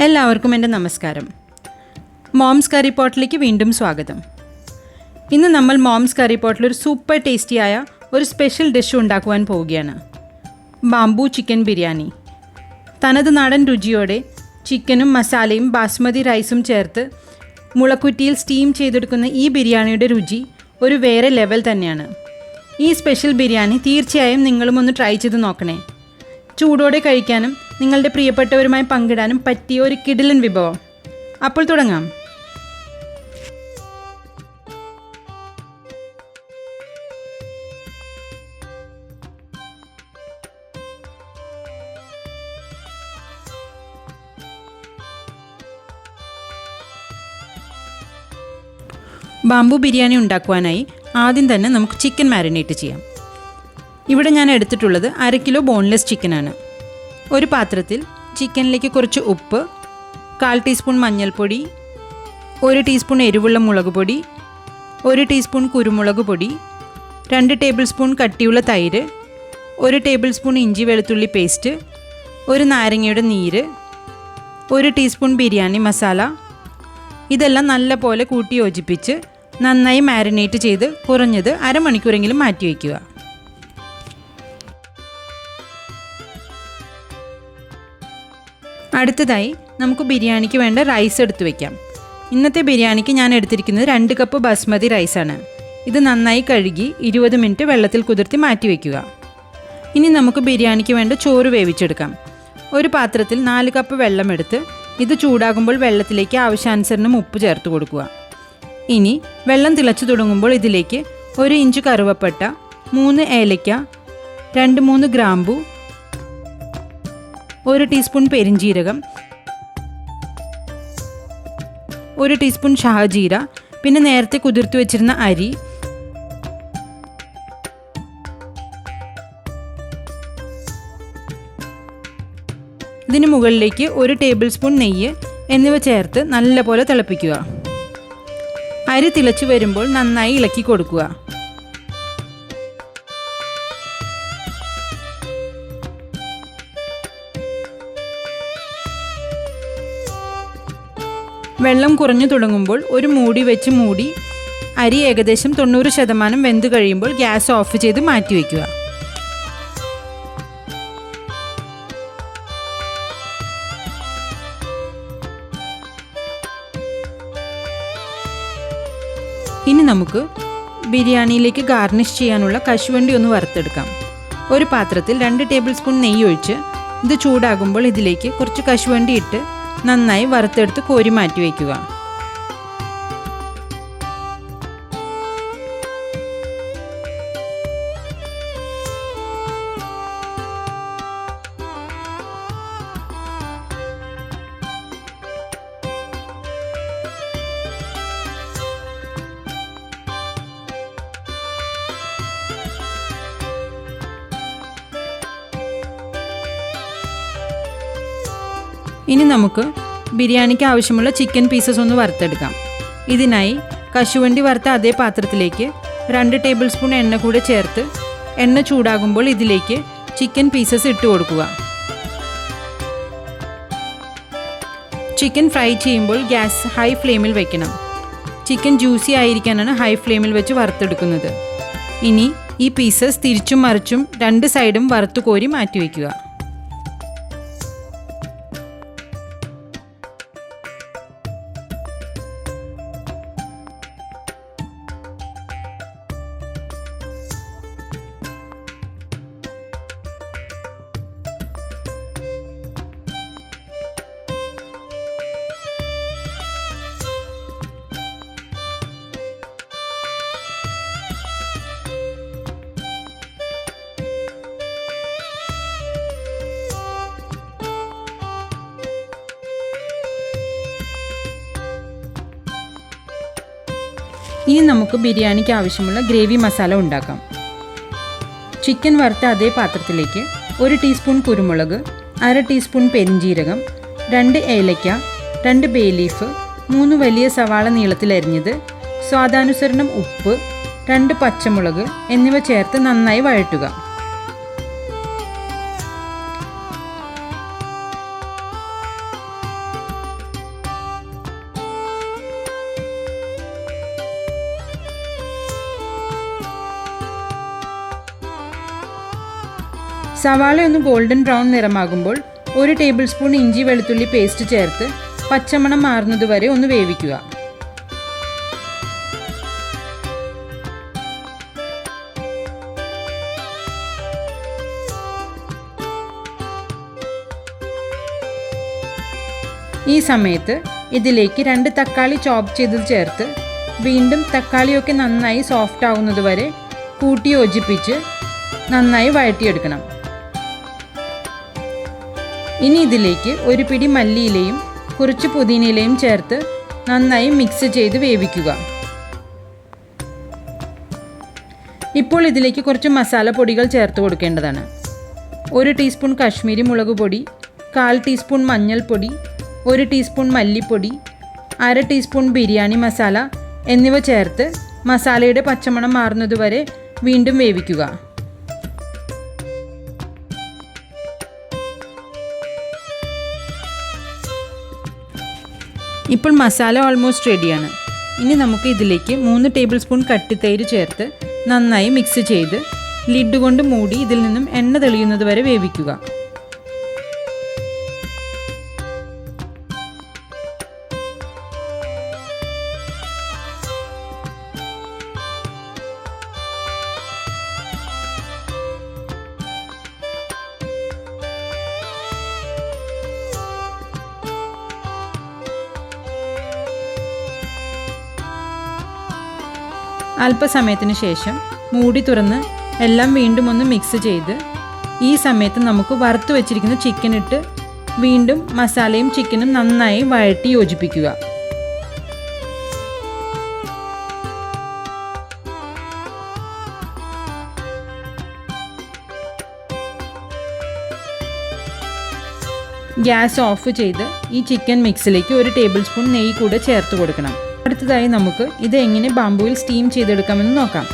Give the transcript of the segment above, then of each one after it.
എല്ലാവർക്കും എന്റെ നമസ്കാരം. മോംസ് കറി പോട്ടിലേക്ക് വീണ്ടും സ്വാഗതം. ഇന്ന് നമ്മൾ മോംസ് കറി പോട്ടിൽ ഒരു സൂപ്പർ ടേസ്റ്റിയായ ഒരു സ്പെഷ്യൽ ഡിഷ് ഉണ്ടാക്കുവാൻ പോവുകയാണ്. Bamboo chicken biryani. തനത് നാടൻ രുചിയോടെ ചിക്കനും മസാലയും ബാസ്മതി റൈസും ചേർത്ത് മുളക്കുറ്റിയിൽ സ്റ്റീം ചെയ്തെടുക്കുന്ന ഈ ബിരിയാണിയുടെ രുചി ഒരു വേറെ ലെവൽ തന്നെയാണ്. ഈ സ്പെഷ്യൽ ബിരിയാണി തീർച്ചയായും നിങ്ങളും ഒന്ന് ട്രൈ ചെയ്ത് നോക്കണേ. ചൂടോടെ കഴിക്കാനും നിങ്ങളുടെ പ്രിയപ്പെട്ടവരുമായി പങ്കിടാനും പറ്റിയ ഒരു കിടിലൻ വിഭവം. അപ്പോൾ തുടങ്ങാം. ബാംബു ബിരിയാണി ഉണ്ടാക്കുവാനായി ആദ്യം തന്നെ നമുക്ക് ചിക്കൻ മാരിനേറ്റ് ചെയ്യാം. ഇവിടെ ഞാൻ എടുത്തിട്ടുള്ളത് അര കിലോ ബോൺലെസ് ചിക്കനാണ്. ഒരു പാത്രത്തിൽ ചിക്കനിലേക്ക് കുറച്ച് ഉപ്പ് കാൽ ടീസ്പൂൺ മഞ്ഞൾപ്പൊടി ഒരു ടീസ്പൂൺ എരിവുള്ള മുളക് പൊടി ഒരു ടീസ്പൂൺ കുരുമുളക് പൊടി രണ്ട് ടേബിൾ സ്പൂൺ കട്ടിയുള്ള തൈര് ഒരു ടേബിൾ സ്പൂൺ ഇഞ്ചി വെളുത്തുള്ളി പേസ്റ്റ് ഒരു നാരങ്ങയുടെ നീര് ഒരു ടീസ്പൂൺ ബിരിയാണി മസാല. ഇതെല്ലാം നല്ല പോലെ കൂട്ടി യോജിപ്പിച്ച് നന്നായി മാരിനേറ്റ് ചെയ്ത് കുറഞ്ഞത് അരമണിക്കൂറെങ്കിലും മാറ്റി വയ്ക്കുക. അടുത്തതായി നമുക്ക് ബിരിയാണിക്ക് വേണ്ട റൈസ് എടുത്തു വയ്ക്കാം ഇന്നത്തെ ബിരിയാണിക്ക് ഞാൻ എടുത്തിരിക്കുന്നത് രണ്ട് കപ്പ് ബസ്മതി റൈസാണ് ഇത് നന്നായി കഴുകി ഇരുപത് മിനിറ്റ് വെള്ളത്തിൽ കുതിർത്തി മാറ്റി വയ്ക്കുക ഇനി നമുക്ക് ബിരിയാണിക്ക് വേണ്ട ചോറ് വേവിച്ചെടുക്കാം. ഒരു പാത്രത്തിൽ നാല് കപ്പ് വെള്ളമെടുത്ത് ഇത് ചൂടാകുമ്പോൾ വെള്ളത്തിലേക്ക് ആവശ്യാനുസരണം ഉപ്പ് ചേർത്ത് കൊടുക്കുക. ഇനി വെള്ളം തിളച്ചു തുടങ്ങുമ്പോൾ ഇതിലേക്ക് ഒരു ഇഞ്ച് കറുവപ്പട്ട മൂന്ന് ഏലയ്ക്ക രണ്ട് മൂന്ന് ഗ്രാമ്പു ഒരു ടീസ്പൂൺ പെരിഞ്ജീരകം ഒരു ടീസ്പൂൺ ഷാജീര പിന്നെ നേരത്തെ കുതിർത്ത് വെച്ചിരുന്ന അരി ഇതിന് മുകളിലേക്ക് ഒരു ടേബിൾ സ്പൂൺ നെയ്യ് എന്നിവ ചേർത്ത് നല്ലപോലെ തിളപ്പിക്കുക. അരി തിളച്ചു വരുമ്പോൾ നന്നായി ഇളക്കി കൊടുക്കുക. വെള്ളം കുറഞ്ഞു തുടങ്ങുമ്പോൾ ഒരു മൂടി വെച്ച് മൂടി അരി ഏകദേശം തൊണ്ണൂറ് ശതമാനം വെന്ത് കഴിയുമ്പോൾ ഗ്യാസ് ഓഫ് ചെയ്ത് മാറ്റി വയ്ക്കുക ഇനി നമുക്ക് ബിരിയാണിയിലേക്ക് ഗാർണിഷ് ചെയ്യാനുള്ള കശുവണ്ടി ഒന്ന് വറുത്തെടുക്കാം. ഒരു പാത്രത്തിൽ രണ്ട് ടേബിൾ സ്പൂൺ നെയ്യ് ഒഴിച്ച് ഇത് ചൂടാകുമ്പോൾ ഇതിലേക്ക് കുറച്ച് കശുവണ്ടി ഇട്ട് നന്നായി വറുത്തെടുത്ത് കോരി മാറ്റി വയ്ക്കുക. ഇനി നമുക്ക് ബിരിയാണിക്ക് ആവശ്യമുള്ള ചിക്കൻ പീസസ് ഒന്ന് വറുത്തെടുക്കാം. ഇതിനായി കശുവണ്ടി വറുത്ത അതേ പാത്രത്തിലേക്ക് രണ്ട് ടേബിൾ സ്പൂൺ എണ്ണ കൂടെ ചേർത്ത് എണ്ണ ചൂടാകുമ്പോൾ ഇതിലേക്ക് ചിക്കൻ പീസസ് ഇട്ട് കൊടുക്കുക. ചിക്കൻ ഫ്രൈ ചെയ്യുമ്പോൾ ഗ്യാസ് ഹൈ ഫ്ലെയിമിൽ വെക്കണം. ചിക്കൻ ജ്യൂസി ആയിരിക്കാനാണ് ഹൈ ഫ്ലെയിമിൽ വെച്ച് വറുത്തെടുക്കുന്നത്. ഇനി ഈ പീസസ് തിരിച്ചും മറിച്ചും രണ്ട് സൈഡും വറുത്തു കോരി മാറ്റി വയ്ക്കുക ഇനി നമുക്ക് ബിരിയാണിക്ക് ആവശ്യമുള്ള ഗ്രേവി മസാല ഉണ്ടാക്കാം. ചിക്കൻ വറുത്ത അതേ പാത്രത്തിലേക്ക് ഒരു ടീസ്പൂൺ കുരുമുളക് അര ടീസ്പൂൺ പെരിഞ്ജീരകം രണ്ട് ഏലയ്ക്ക രണ്ട് ബേ ലീഫ് മൂന്ന് വലിയ സവാള നീളത്തിലരിഞ്ഞത് സ്വാദാനുസരണം ഉപ്പ് രണ്ട് പച്ചമുളക് എന്നിവ ചേർത്ത് നന്നായി വഴറ്റുക. സവാള ഒന്ന് ഗോൾഡൻ ബ്രൗൺ നിറമാകുമ്പോൾ ഒരു ടേബിൾ സ്പൂൺ ഇഞ്ചി വെളുത്തുള്ളി പേസ്റ്റ് ചേർത്ത് പച്ചമണം മാറുന്നതുവരെ ഒന്ന് വേവിക്കുക. ഈ സമയത്ത് ഇതിലേക്ക് രണ്ട് തക്കാളി ചോപ്പ് ചെയ്തത് ചേർത്ത് വീണ്ടും തക്കാളിയൊക്കെ നന്നായി സോഫ്റ്റ് ആവുന്നതുവരെ കൂട്ടി യോജിപ്പിച്ച് നന്നായി വഴറ്റിയെടുക്കണം. ഇനി ഇതിലേക്ക് ഒരു പിടി മല്ലിയിലയും കുറച്ച് പുതിനയിലയും ചേർത്ത് നന്നായി മിക്സ് ചെയ്ത് വേവിക്കുക. ഇപ്പോൾ ഇതിലേക്ക് കുറച്ച് മസാലപ്പൊടികൾ ചേർത്ത് കൊടുക്കേണ്ടതാണ്. ഒരു ടീസ്പൂൺ കാശ്മീരി മുളക് പൊടി കാൽ ടീസ്പൂൺ മഞ്ഞൾപ്പൊടി ഒരു ടീസ്പൂൺ മല്ലിപ്പൊടി അര ടീസ്പൂൺ ബിരിയാണി മസാല എന്നിവ ചേർത്ത് മസാലയുടെ പച്ചമണം മാറുന്നതുവരെ വീണ്ടും വേവിക്കുക. ഇപ്പോൾ മസാല ഓൾമോസ്റ്റ് റെഡിയാണ് ഇനി നമുക്ക് ഇതിലേക്ക് മൂന്ന് ടേബിൾ സ്പൂൺ കട്ടിത്തൈര് ചേർത്ത് നന്നായി മിക്സ് ചെയ്ത് ലിഡ് കൊണ്ട് മൂടി ഇതിൽ നിന്നും എണ്ണ തെളിയുന്നത് വരെ വേവിക്കുക. അല്പസമയത്തിന് ശേഷം മൂടി തുറന്ന് എല്ലാം വീണ്ടും ഒന്ന് മിക്സ് ചെയ്ത് ഈ സമയത്ത് നമുക്ക് വറുത്ത് വെച്ചിരിക്കുന്ന ചിക്കൻ ഇട്ട് വീണ്ടും മസാലയും ചിക്കനും നന്നായി വഴറ്റി യോജിപ്പിക്കുക. ഗ്യാസ് ഓഫ് ചെയ്ത് ഈ ചിക്കൻ മിക്സിലേക്ക് ഒരു ടേബിൾ സ്പൂൺ നെയ്യ് കൂടെ ചേർത്ത് കൊടുക്കണം. അടുത്തതായി നമുക്ക് ഇത് എങ്ങനെ ബാമ്പുവിൽ സ്റ്റീം ചെയ്തെടുക്കാമെന്ന് നോക്കാം.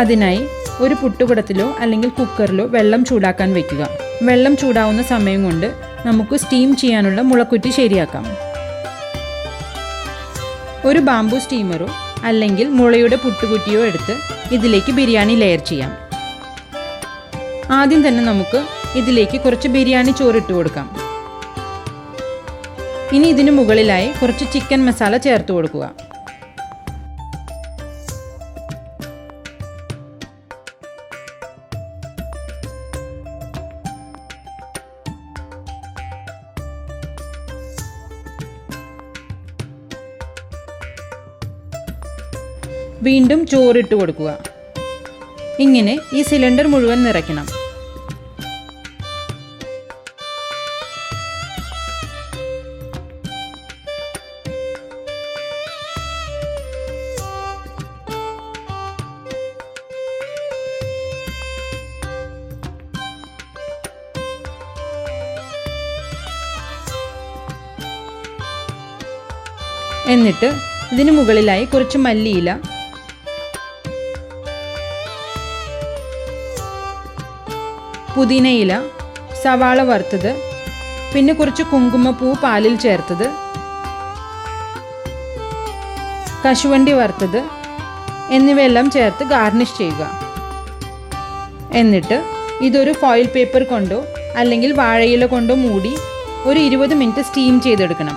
അതിനായി ഒരു പുട്ടുകുടത്തിലോ അല്ലെങ്കിൽ കുക്കറിലോ വെള്ളം ചൂടാക്കാൻ വെക്കുക. വെള്ളം ചൂടാവുന്ന സമയം കൊണ്ട് നമുക്ക് സ്റ്റീം ചെയ്യാനുള്ള മുളക്കുറ്റി ശരിയാക്കാം. ഒരു ബാമ്പു സ്റ്റീമറോ അല്ലെങ്കിൽ മുളയുടെ പുട്ടുകുറ്റിയോ എടുത്ത് ഇതിലേക്ക് ബിരിയാണി ലെയർ ചെയ്യാം. ആദ്യം തന്നെ നമുക്ക് ഇതിലേക്ക് കുറച്ച് ബിരിയാണി ചോറിട്ട് കൊടുക്കാം. ഇനി ഇതിനു മുകളിലായി കുറച്ച് ചിക്കൻ മസാല ചേർത്ത് കൊടുക്കുക. വീണ്ടും ചോറിട്ട് കൊടുക്കുക. ഇങ്ങനെ ഈ സിലിണ്ടർ മുഴുവൻ നിറയ്ക്കണം. എന്നിട്ട് ഇതിനു മുകളിലായി കുറച്ച് മല്ലിയില പുതിനയില സവാള വറുത്തത് പിന്നെ കുറച്ച് കുങ്കുമപ്പൂ പാലിൽ ചേർത്തത് കശുവണ്ടി വറുത്തത് എന്നിവയെല്ലാം ചേർത്ത് ഗാർണിഷ് ചെയ്യുക. എന്നിട്ട് ഇതൊരു ഫോയിൽ പേപ്പർ കൊണ്ടോ അല്ലെങ്കിൽ വാഴയില കൊണ്ടോ മൂടി ഒരു ഇരുപത് മിനിറ്റ് സ്റ്റീം ചെയ്തെടുക്കണം.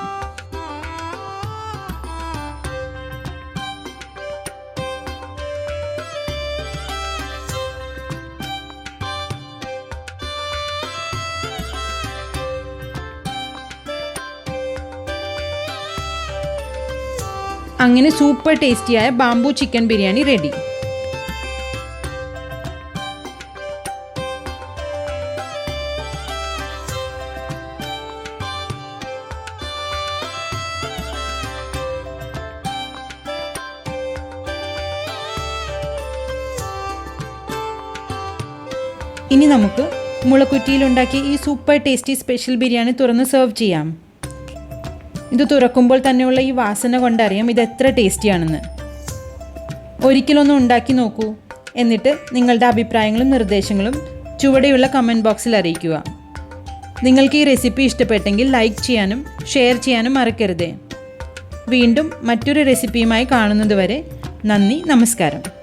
അങ്ങനെ സൂപ്പർ ടേസ്റ്റിയായ ബാംബു ചിക്കൻ ബിരിയാണി റെഡി. ഇനി നമുക്ക് മുളക്കുറ്റിയിലുണ്ടാക്കിയ ഈ സൂപ്പർ ടേസ്റ്റി സ്പെഷ്യൽ ബിരിയാണി തുറന്ന് സെർവ് ചെയ്യാം. ഇത് തുറക്കുമ്പോൾ തന്നെയുള്ള ഈ വാസന കൊണ്ടറിയാം ഇത് എത്ര ടേസ്റ്റിയാണെന്ന്. ഒരിക്കലൊന്ന് ഉണ്ടാക്കി നോക്കൂ. എന്നിട്ട് നിങ്ങളുടെ അഭിപ്രായങ്ങളും നിർദ്ദേശങ്ങളും ചുവടെയുള്ള കമന്റ് ബോക്സിൽ അറിയിക്കുക. നിങ്ങൾക്ക് ഈ റെസിപ്പി ഇഷ്ടപ്പെട്ടെങ്കിൽ ലൈക്ക് ചെയ്യാനും ഷെയർ ചെയ്യാനും മറക്കരുതേ. വീണ്ടും മറ്റൊരു റെസിപ്പിയുമായി കാണുന്നതുവരെ നന്ദി നമസ്കാരം.